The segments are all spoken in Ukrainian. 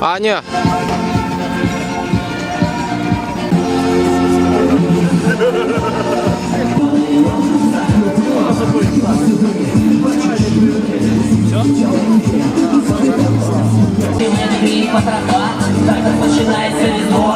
Аня. Розпочинається різдво.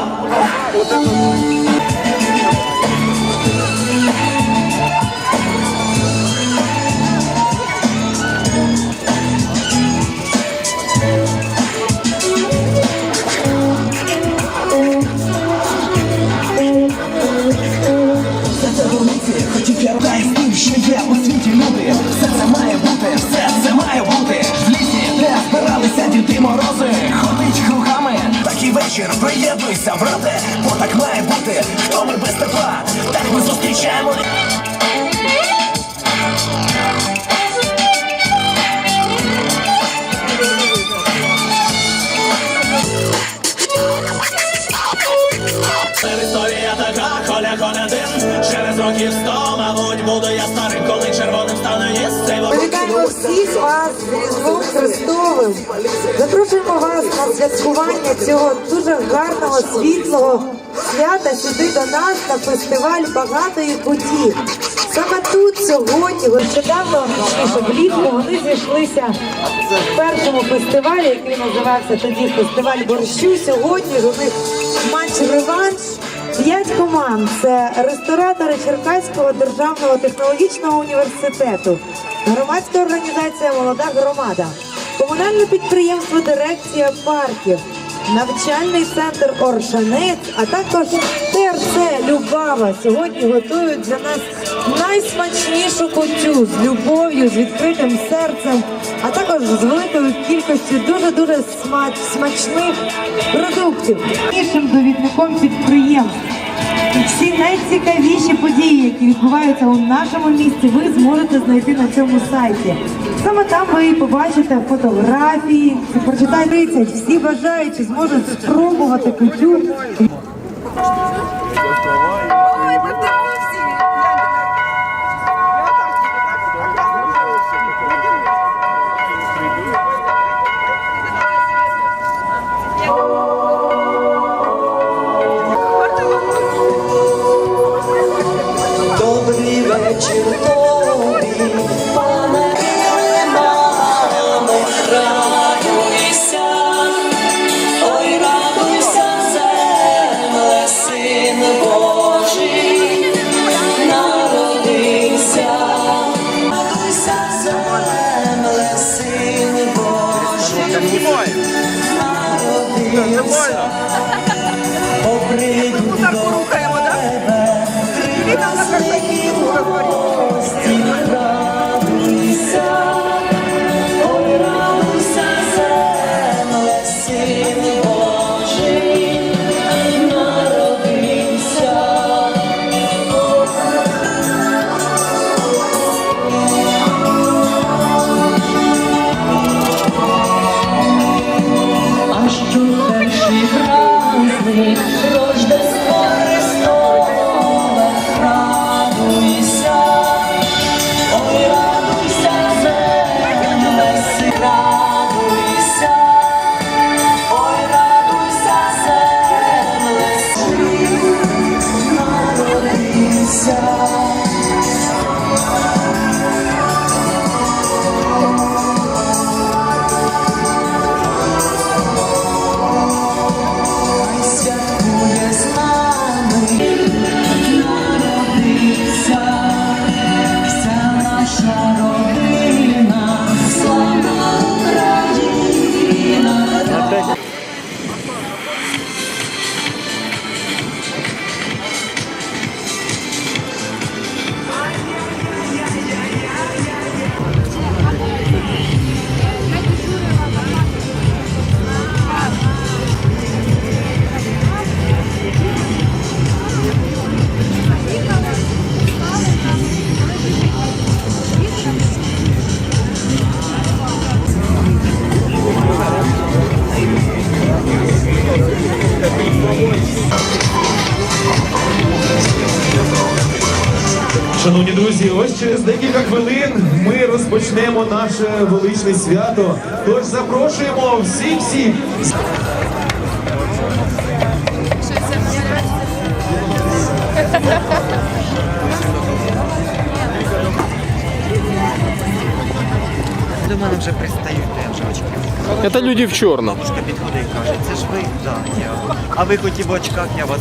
Різдвом Христовим. Запрошуємо вас на святкування цього дуже гарного, світлого свята сюди до нас на фестиваль багатої путі. Саме тут сьогодні, нещодавно, влітку, вони зійшлися в першому фестивалі, який називався тоді фестиваль борщу. Сьогодні ж у них матч-реванш. П'ять команд це ресторатори Черкаського державного технологічного університету, громадська організація Молода громада, комунальне підприємство Дирекція парків, навчальний центр Оршанець, а також ТРЦ Любава. Сьогодні готують для нас найсмачнішу кутю з любов'ю, з відкритим серцем, а також з великою кількістю дуже дуже смачних продуктів. Іншим довідником підприємств. Всі найцікавіші події, які відбуваються у нашому місті, ви зможете знайти на цьому сайті. Саме там ви побачите фотографії, прочитайте 30. Всі бажаючі зможуть спробувати кутю. name. Друзі, ось через декілька хвилин ми розпочнемо наше величне свято. Тож запрошуємо всіх всіх. До мене вже пристають девчонки. Это люди в черном. Бабушка підходить і каже, це ж ви? Да, я. А ви хоч і в очках, я вас.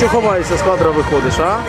Че ховаешься с кадра выходишь, а?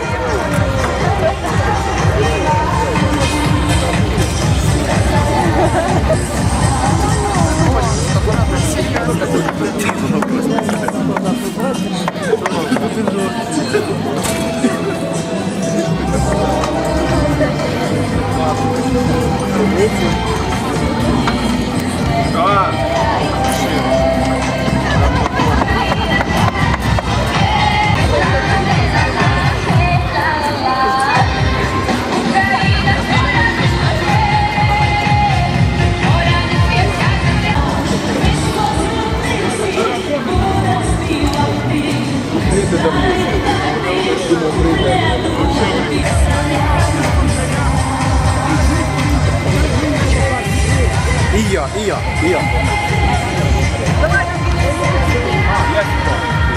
І я, і я, і я. Подівалися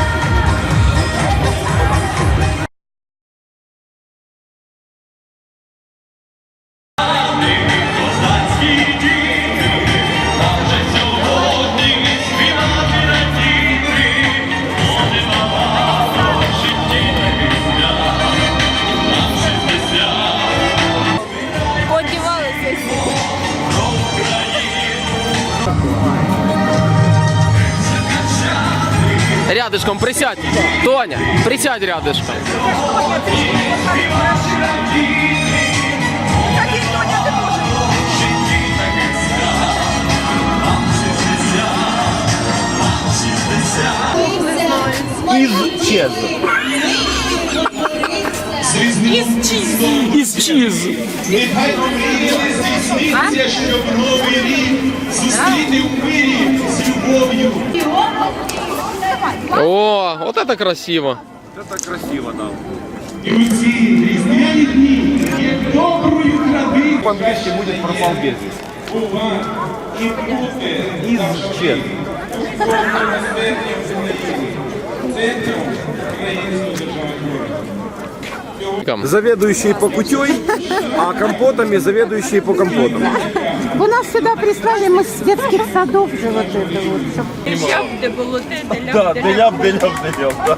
присядь. Тоня, присядь рядышком. Із. Из чиз. Нехай мрії здійсниться, щоб новий рік зустріти в мирі з любов'ю. О, вот это красиво. І у ці різдвяні дні є доброю традицією. По-английски будет пропал без вести. І заведующие по кутей, а компотами заведующий по компотам. У нас сюда прислали, мы с детских садов же вот это вот. Да, деляв, деляв, деляв. Да.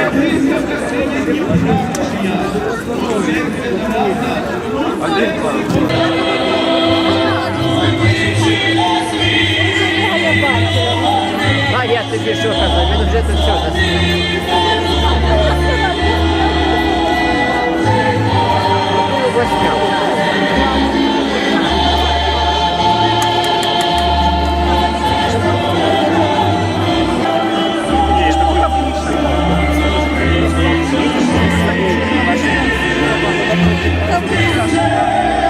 А я тобі що казав, він вже тут все 谢谢。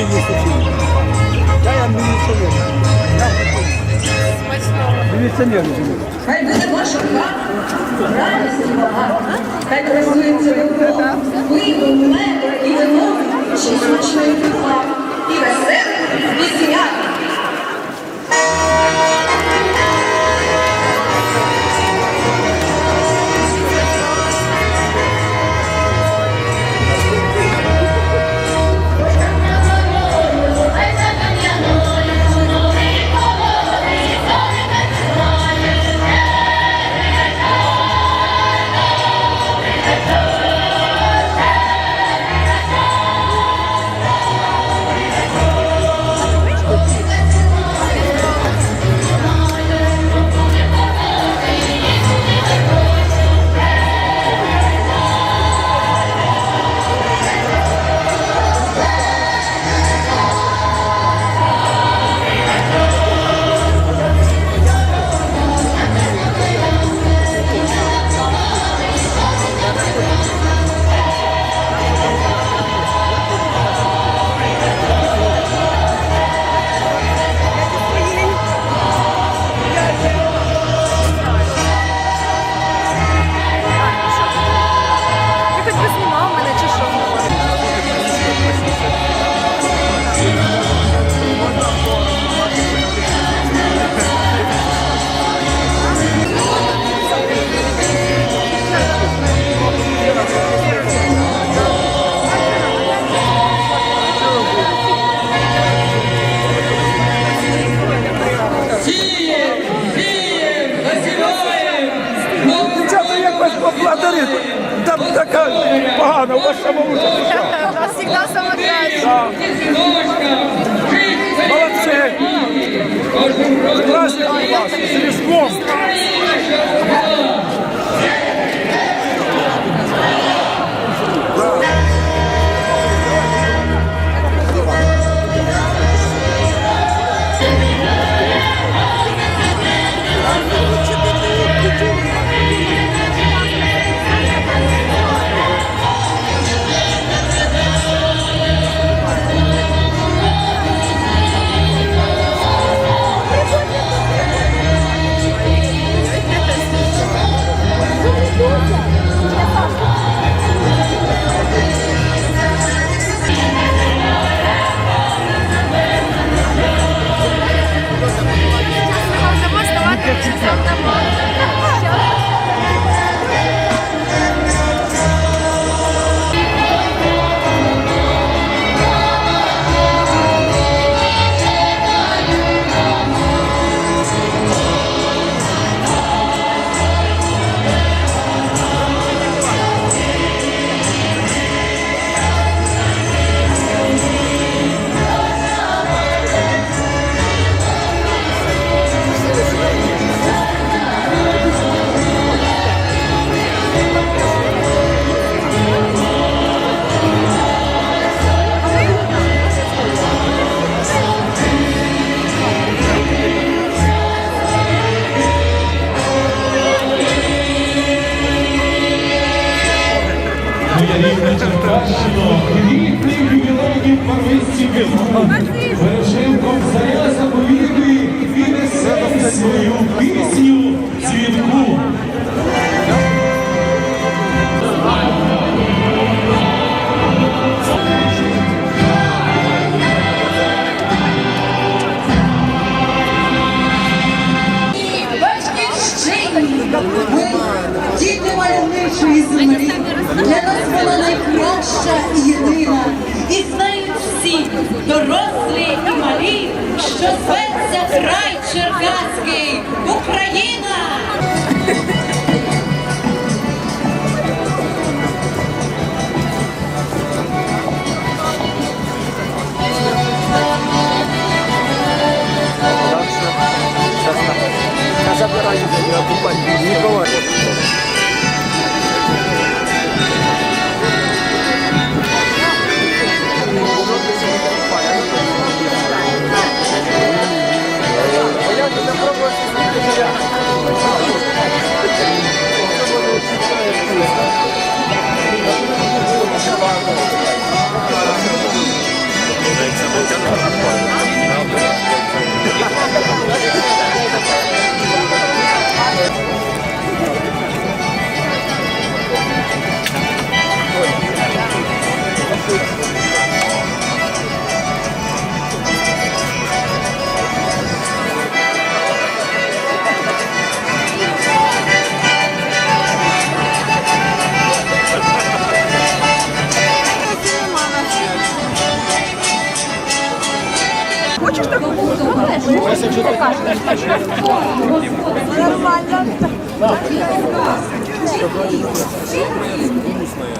Є хотіли. Я я міліціонер. Міліціонер. Хай буде ваша хата, радість і багато. Хай красується любов, вибор, мед і вино, чи смачної тепла, і веселих, і свят.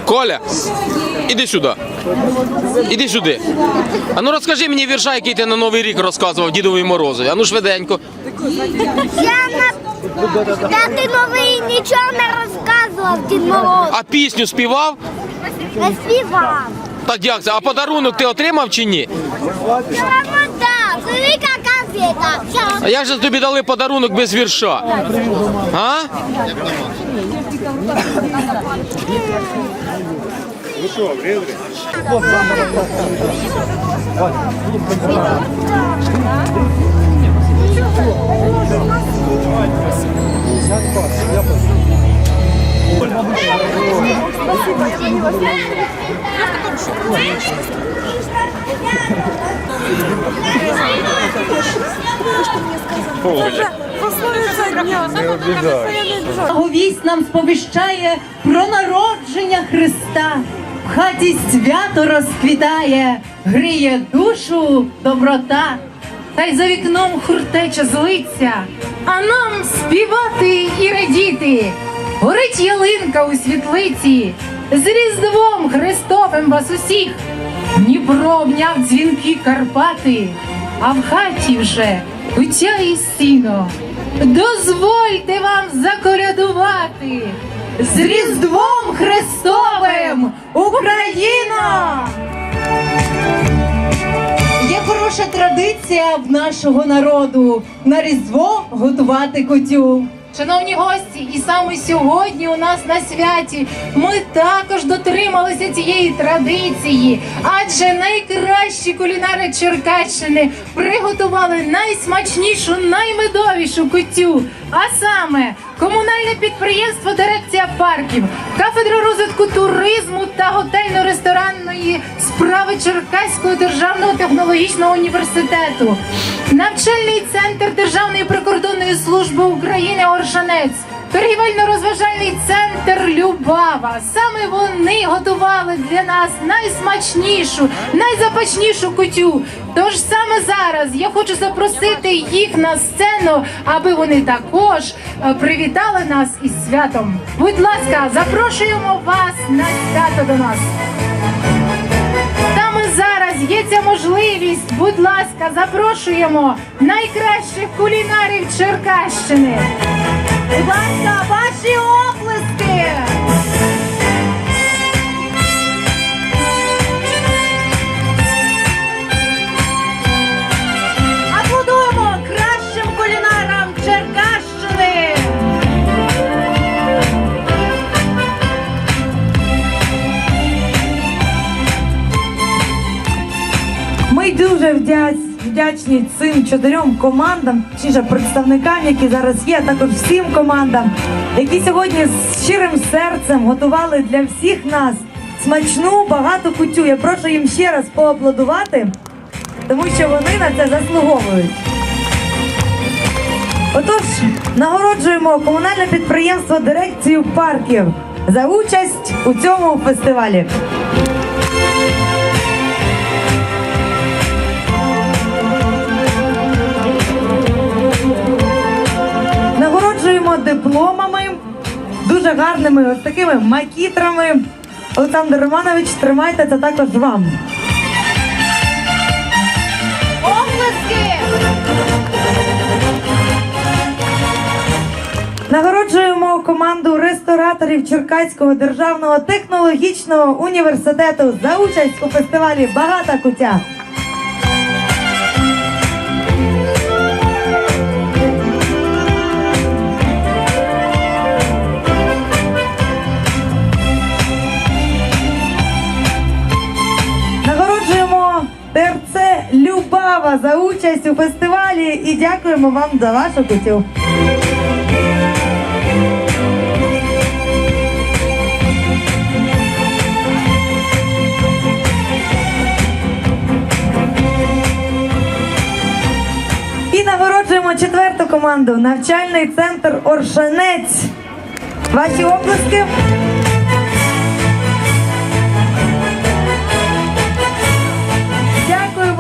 Коля, іди сюди. Іди сюди. А ну розкажи мені вірша, який ти на Новий рік розказував Дідові Морозові. А ну швиденько. Я на п'ятий новий нічого не розказував Дід Мороз. А пісню співав? Не співав. Так як це? А подарунок ти отримав чи ні? Конфета. А як же тобі дали подарунок без вірша? А? Благовість нам сповіщає про народження Христа. В хаті свято розквітає, гріє душу доброта. Та й за вікном хуртече злиться, а нам співати і радіти. Горить ялинка у світлиці, З Різдвом Христовим вас усіх! Дніпро обняв дзвінки Карпати, а в хаті вже кутя і сіно. Дозвольте вам заколядувати з Різдвом Христовим Україна! Є хороша традиція в нашого народу на Різдво готувати котю. Шановні гості, і саме сьогодні у нас на святі ми також дотрималися цієї традиції, адже найкращі кулінари Черкащини приготували найсмачнішу, наймедовішу котю. А саме комунальне підприємство Дирекція парків, кафедра розвитку туризму та готельно-ресторанної справи Черкаського державного технологічного університету, навчальний центр Державної прикордонної служби України Оршанець. Торгівельно-розважальний центр Любава. Саме вони готували для нас найсмачнішу, найзапачнішу кутю. Тож саме зараз я хочу запросити їх на сцену, аби вони також е, привітали нас із святом. Будь ласка, запрошуємо вас на свято до нас. Зараз є ця можливість. Будь ласка, запрошуємо найкращих кулінарів Черкащини. Будь ласка, ваші оплески! Вдячні цим чотирьом командам, чи ж представникам, які зараз є, а також всім командам, які сьогодні з щирим серцем готували для всіх нас смачну багату кутю. Я прошу їм ще раз поаплодувати, тому що вони на це заслуговують. Отож, нагороджуємо комунальне підприємство дирекцію парків за участь у цьому фестивалі. Нагороджуємо дипломами, дуже гарними ось такими макітрами. Олександр Романович, тримайте це також вам. Оплески! Нагороджуємо команду рестораторів Черкаського державного технологічного університету за участь у фестивалі Багата кутя. За участь у фестивалі і дякуємо вам за вашу кутю. І нагороджуємо четверту команду навчальний центр Оршанець. Ваші оплески.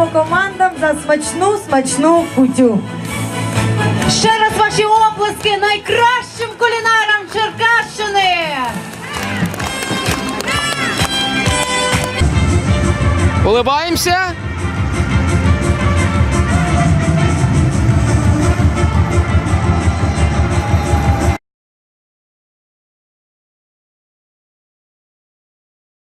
Командам за смачну смачну кутю. Ще раз ваші оплески найкращим кулінарам Черкащини! Улибаємося.